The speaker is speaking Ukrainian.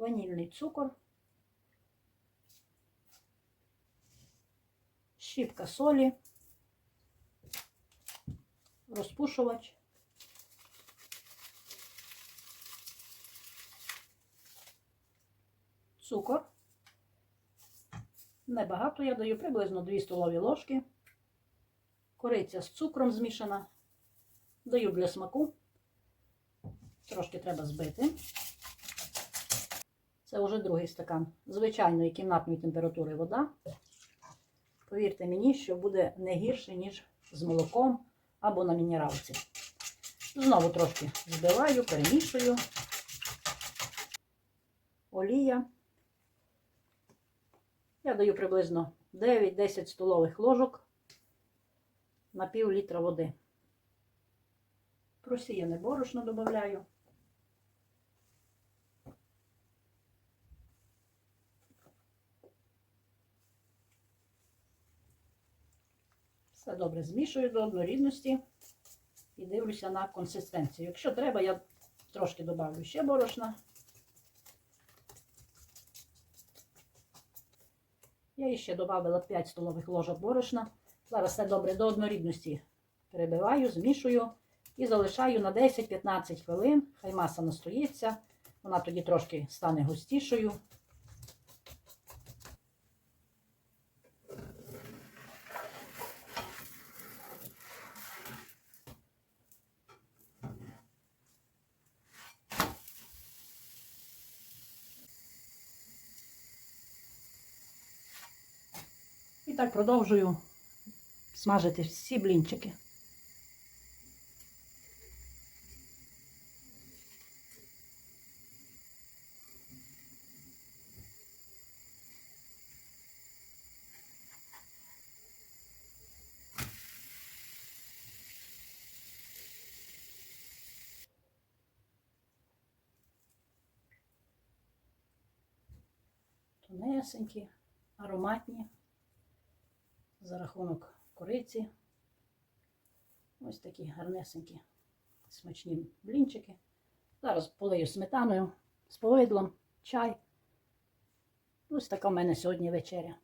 ванільний цукор, щіпка солі, розпушувач, цукор. Небагато я даю приблизно 2 столові ложки. Кориця з цукром змішана. Даю для смаку. Трошки треба збити. Це вже другий стакан звичайної кімнатної температури вода. Повірте мені, що буде не гірше, ніж з молоком або на мінералці. Знову трошки збиваю, перемішую. Олія. Я даю приблизно 9-10 столових ложок на пів літра води. Просіяне борошно додаю. Все добре змішую до однорідності і дивлюся на консистенцію. Якщо треба, я трошки додавлю ще борошна. Я ще додала 5 столових ложок борошна. Зараз все добре до однорідності перебиваю, змішую і залишаю на 10-15 хвилин. Хай маса настоїться, вона тоді трошки стане густішою. Так продовжую смажити всі блінчики. Тонесенькі, ароматні за рахунок кориці. Ось такі гарнесенькі смачні блінчики. Зараз полию сметаною з повидлом, чай. Ось така в мене сьогодні вечеря.